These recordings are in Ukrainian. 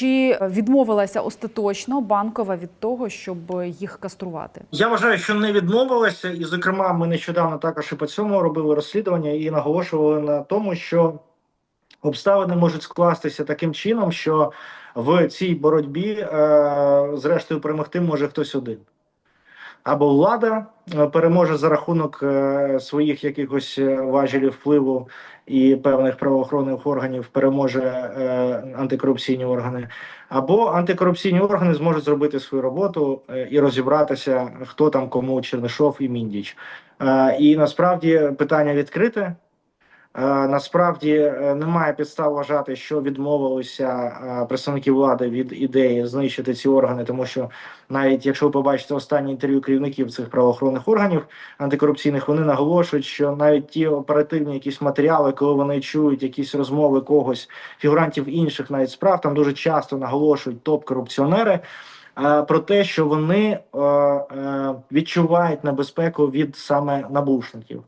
Чи відмовилася остаточно банкова від того, щоб їх каструвати? Я вважаю, що не відмовилася, і зокрема, ми нещодавно також і по цьому робили розслідування і наголошували на тому, що обставини можуть скластися таким чином, що в цій боротьбі, е, зрештою, перемогти може хтось один. Або влада е, переможе за рахунок е, своїх якихось е, важелів впливу і певних правоохоронних органів переможе антикорупційні органи, або антикорупційні органи зможуть зробити свою роботу і розібратися, хто там кому Чернишов і Міндіч. І насправді питання відкрите. Е, Насправді е, немає підстав вважати, що відмовилися е, представники влади від ідеї знищити ці органи, тому що навіть якщо ви побачите останні інтерв'ю керівників цих правоохоронних органів антикорупційних, вони наголошують, що навіть ті оперативні якісь матеріали, коли вони чують якісь розмови когось, фігурантів інших навіть справ, там дуже часто наголошують топ-корупціонери. е, Про те, що вони е, е, відчувають небезпеку від саме набушників,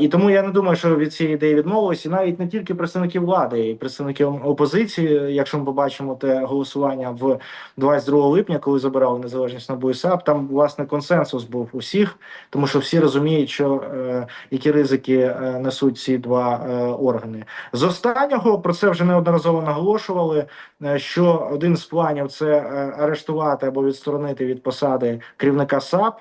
і тому я не думаю, що від цієї ідеї відмовилися. Навіть не тільки представники влади, і представники опозиції. Якщо ми побачимо те голосування в 22 липня, коли забирали незалежність НАБУ і САП, там власне консенсус був усіх, тому що всі розуміють, що е, які ризики несуть ці два органи. З останнього про це вже неодноразово наголошували. е, Що один з планів це е, арештувати або відсторонити від посади керівника САП.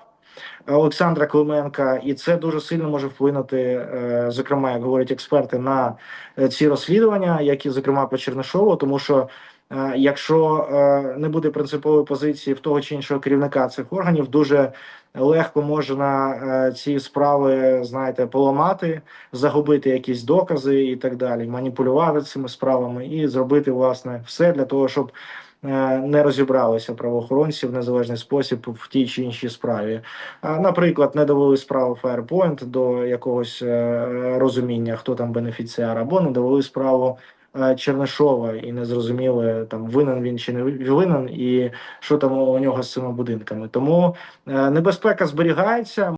Олександра Клименка, і це дуже сильно може вплинути, е, зокрема, як говорять експерти, на е, ці розслідування, які зокрема по Чернишову, тому що. Е, Якщо е, не буде принципової позиції в того чи іншого керівника цих органів, дуже легко можна е, ці справи, знаєте, поламати, загубити якісь докази і так далі, маніпулювати цими справами і зробити власне все для того, щоб не розібралися правоохоронці в незалежний спосіб в тій чи іншій справі. Наприклад, не довели справу Firepoint до якогось розуміння, хто там бенефіціар, або не довели справу Чернишова і не зрозуміли там винен він чи не винен, і що там у нього з цими будинками. Тому е, небезпека зберігається.